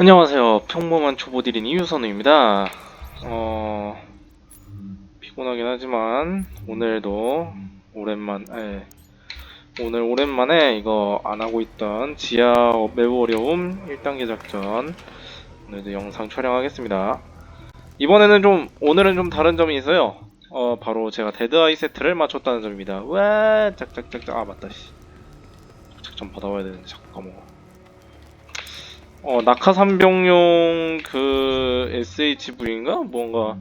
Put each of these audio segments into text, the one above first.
안녕하세요. 평범한 초보딜인 이유선우입니다. 어, 피곤하긴 하지만, 오늘도 오랜만, 에, 오늘 오랜만에 이거 안 하고 있던 지하 매우 어려움 1단계 작전, 오늘도 영상 촬영하겠습니다. 이번에는 좀, 오늘은 좀 다른 점이 있어요. 어, 바로 제가 데드아이 세트를 맞췄다는 점입니다. 와, 짝짝짝짝, 아, 맞다, 씨. 짝짝 받아와야 되는데, 까먹어. 어, 낙하산병용 그 SHV인가? 뭔가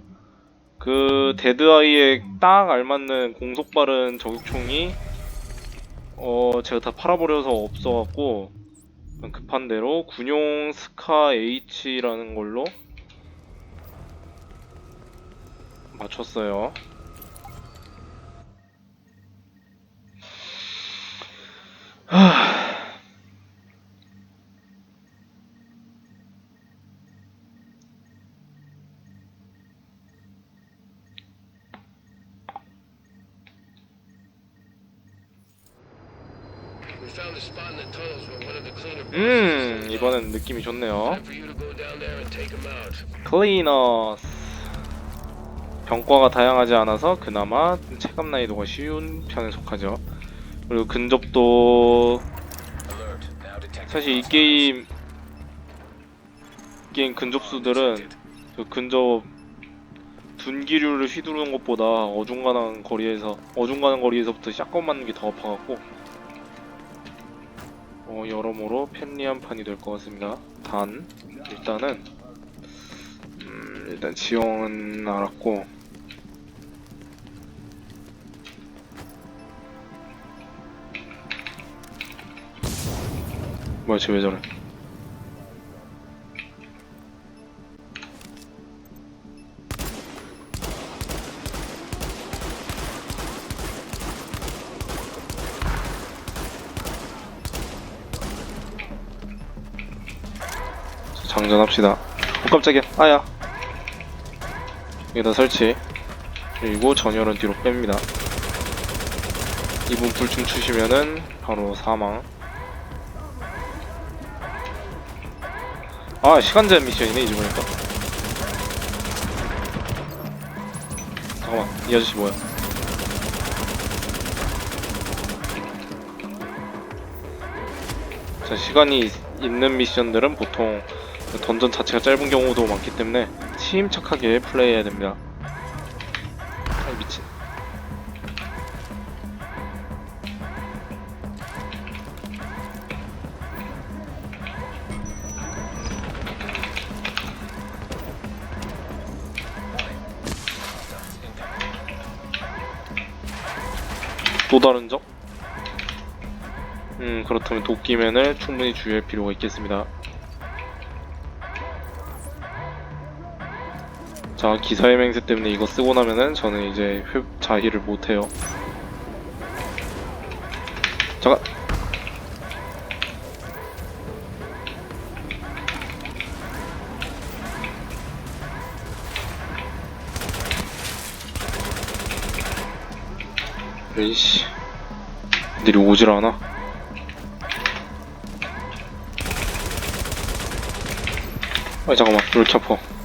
그 데드아이에 딱 알맞는 공속 빠른 저격총이 어, 제가 다 팔아버려서 없어갖고 급한 대로 군용 스카 H라는 걸로 맞췄어요. 하... 음, 이번엔 느낌이 좋네요. 클리너스. 병과가 다양하지 않아서 그나마 체감 난이도가 쉬운 편에 속하죠. 그리고 근접도 사실 이 게임 이 게임 근접수들은 그 근접 둔기류를 휘두르는 것보다 어중간한 거리에서 어중간한 거리에서부터 샷건 맞는 게 더 아파갖고 어, 여러모로 편리한 판이 될 것 같습니다. 단 일단은 음, 일단 지형은 알았고 뭐야 쟤왜 저래 장전합시다. 어 깜짝이야. 아야. 여기다 설치. 그리고 전열은 뒤로 뺍니다. 이분 불춤 추시면은 바로 사망. 아 시간제 미션이네 이제 보니까. 잠깐만 이 아저씨 뭐야? 자 시간이 있- 있는 미션들은 보통 던전 자체가 짧은 경우도 많기 때문에 침착하게 플레이해야 됩니다. 아 미친. 또 다른 적? 음 그렇다면 도끼맨을 충분히 주의할 필요가 있겠습니다. 자 기사의 맹세 때문에 이거 쓰고 나면은 저는 이제 회, 자희를 못해요. 잠깐. 에이씨. 애들이 오질 않아? 아 잠깐만. 왜 이렇게 아파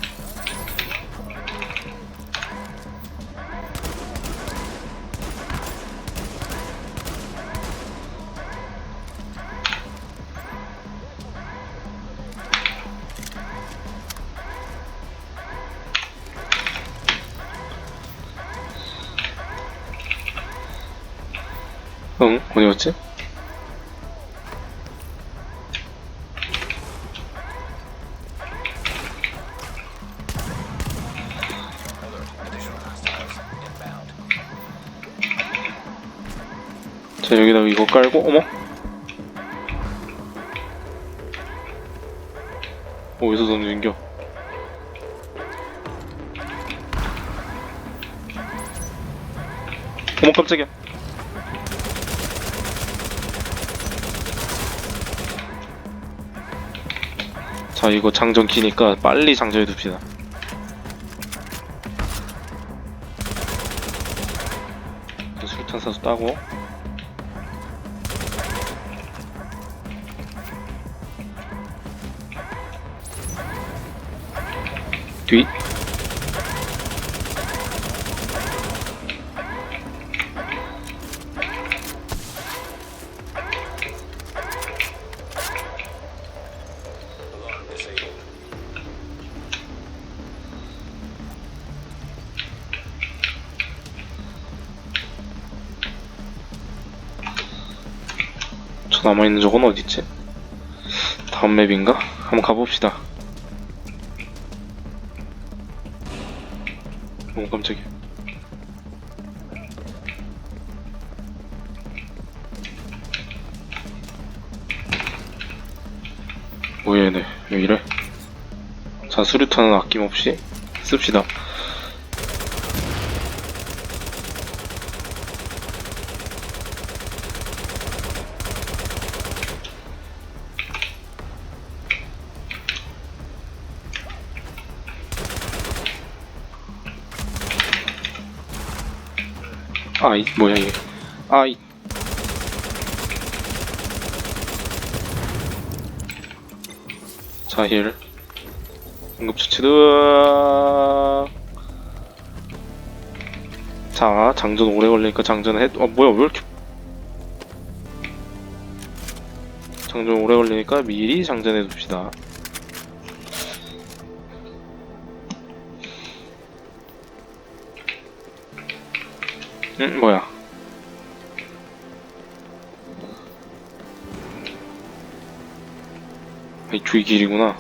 응? 어디 갔지? 자 여기다 이거 깔고 어머 어디서 던진겨 어머 깜짝이야 자 이거 장전 키니까 빨리 장전해 둡시다. 술탄 사서 따고. 뒤. 남아 있는 저건 어딨지? 다음 맵인가? 한번 가봅시다. 오 깜짝이야. 뭐야 얘네 왜 이래? 자 수류탄은 아낌없이 씁시다. 아이 뭐야 이게. 아이. 자힐. 응급처치드 자 장전 오래 걸리니까 장전 해 어, 뭐야 왜 이렇게. 장전 오래 걸리니까 미리 장전해 둡시다 응 뭐야? 이 주의 길이구나.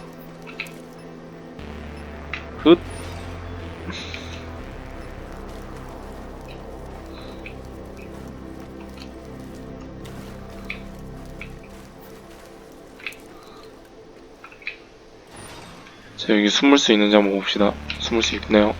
흑 자 여기 숨을 수 있는지 한번 봅시다. 숨을 수 있네요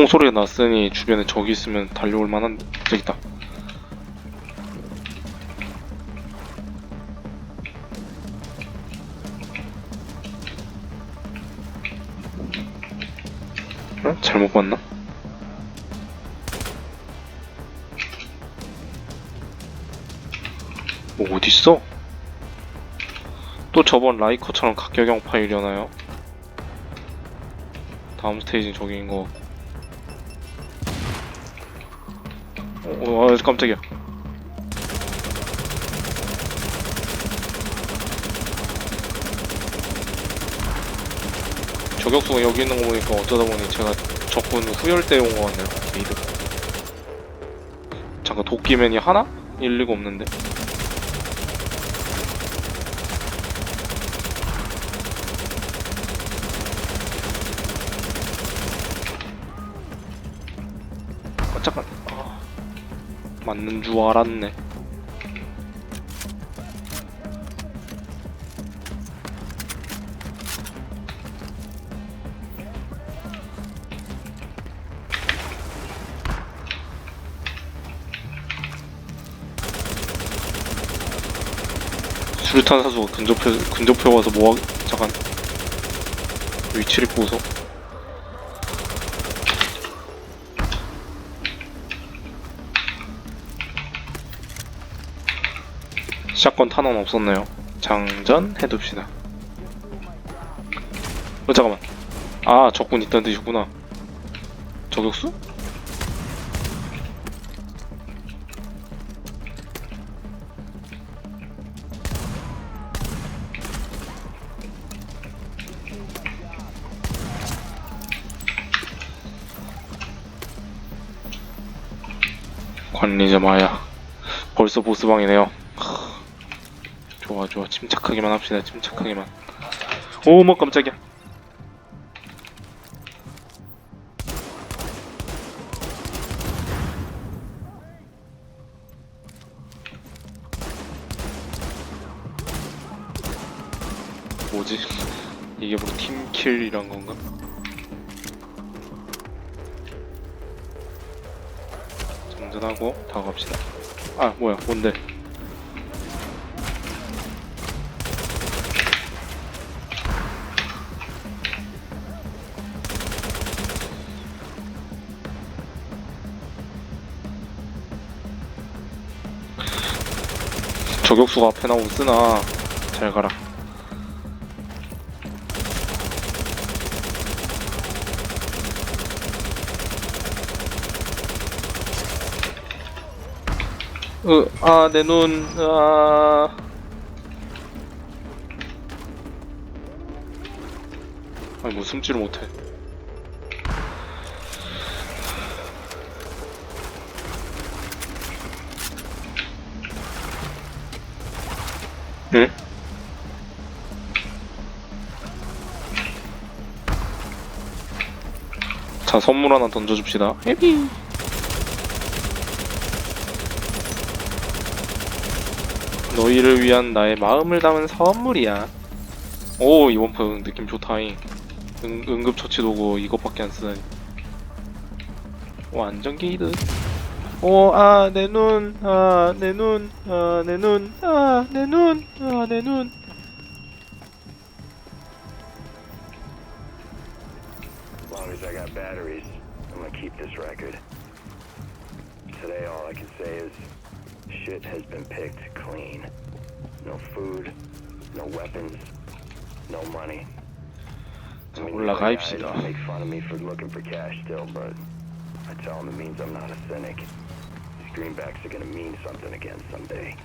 총소리가 났으니 주변에 적이 있으면 달려올 만한데 저기 있다 어? 잘못 봤나? 뭐 어딨어? 또 저번 라이커처럼 각격형 파일이려나요? 다음 스테이지는 저기인 거 같고 어, 어, 깜짝이야. 저격수가 여기 있는 거 보니까 어쩌다 보니 제가 적군 후열대 온 거 같네요. 미드. 잠깐 도끼맨이 하나? 일리가 없는데. 맞는 줄 알았네. 수류탄 사수가 근접해 근접해 와서 뭐 하... 잠깐 위치를 보소. 샷건 탄원 없었네요. 장전 해둡시다. 어 잠깐만. 아 적군 있다는 뜻이구나. 저격수? 관리자 마야. 벌써 보스방이네요. 좋아 침착하게만 합시다 침착하게만 오뭐 깜짝이야 뭐지 이게 바로 팀킬이란 건가? 정전하고 다 갑시다. 아 뭐야 뭔데? 저격수가 앞에 나오고 쓰나 잘 가라. 으, 아, 내 눈, 아. 아니, 뭐 숨지를 못해. 자, 선물 하나 던져줍시다. 헤비. 너희를 위한 나의 마음을 담은 선물이야. 오, 이번 편 느낌 좋다잉. 응, 응급처치 도구 이것밖에 안 쓰다니. 오, 안전게이드. 오, 아, 내 눈, 아, 내 눈, 아, 내 눈, 아, 내 눈, 아, 내 눈. long as I got batteries, I'm gonna keep this record. Today, all I can say is shit has been picked clean. No food, no weapons, no money. 자, I mean, 올라가입시다. the guys Make fun of me for looking for cash still, but I tell them it means I'm not a cynic. These greenbacks are gonna mean something again someday.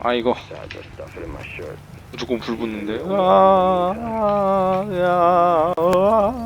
아, 이거 Besides, I stuff it in my shirt. 무조건 불 붙는데. 아, 아, 야, 아,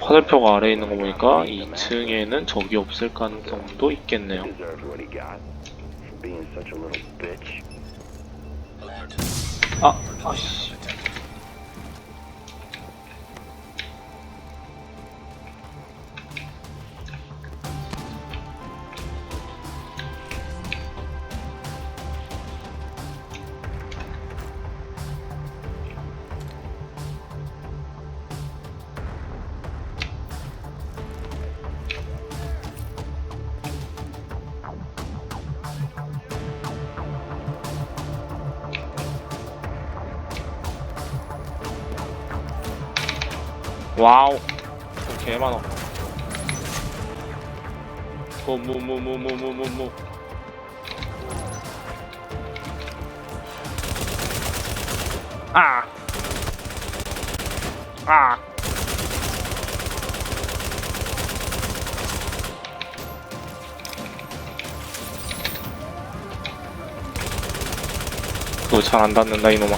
화살표가 아래에 있는 거 보니까 2층에는 적이 없을 가능성도 있겠네요. 아, 아씨. 와우. 어, 개 많아. 뭐. 아. 아. 그거 잘 안 닿는다 이놈아.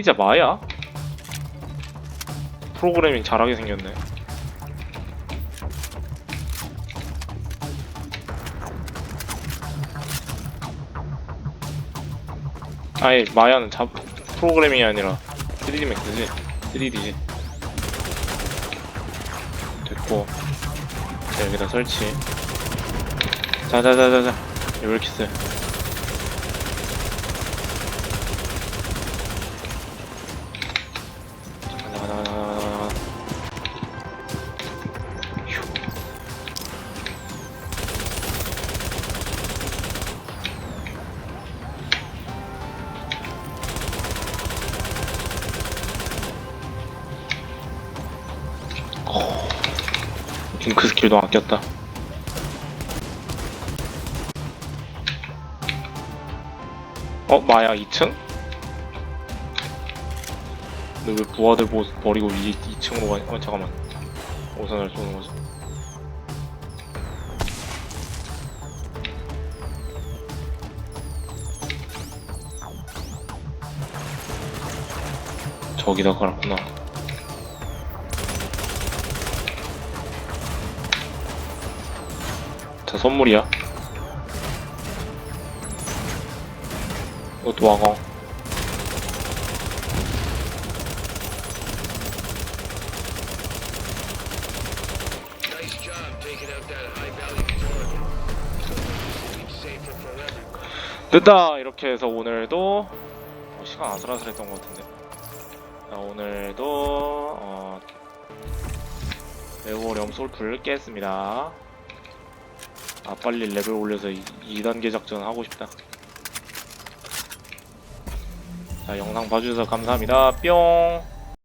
관리자 마야? 프로그래밍 잘하게 생겼네. 아예 마야는 잡 프로그래밍이 아니라 3D 맥스지? 3D지. 됐고. 자, 여기다 설치. 자자자자자. 이렇게 세? 링크 스킬도 아꼈다. 어, 마야 2층? 근데 왜 부하들 보, 버리고 이 2층으로 가? 어 잠깐만. 오선을 쏘는 거지. 저기다 깔았구나. 자 선물이야. 이것도 forever. 됐다 이렇게 해서 오늘도 어, 시간 아슬아슬했던 것 같은데 자, 오늘도 어, 어려움 솔플 깼습니다 아 빨리 레벨 올려서 2, 단계 작전 하고 싶다. 자 영상 봐주셔서 감사합니다. 뿅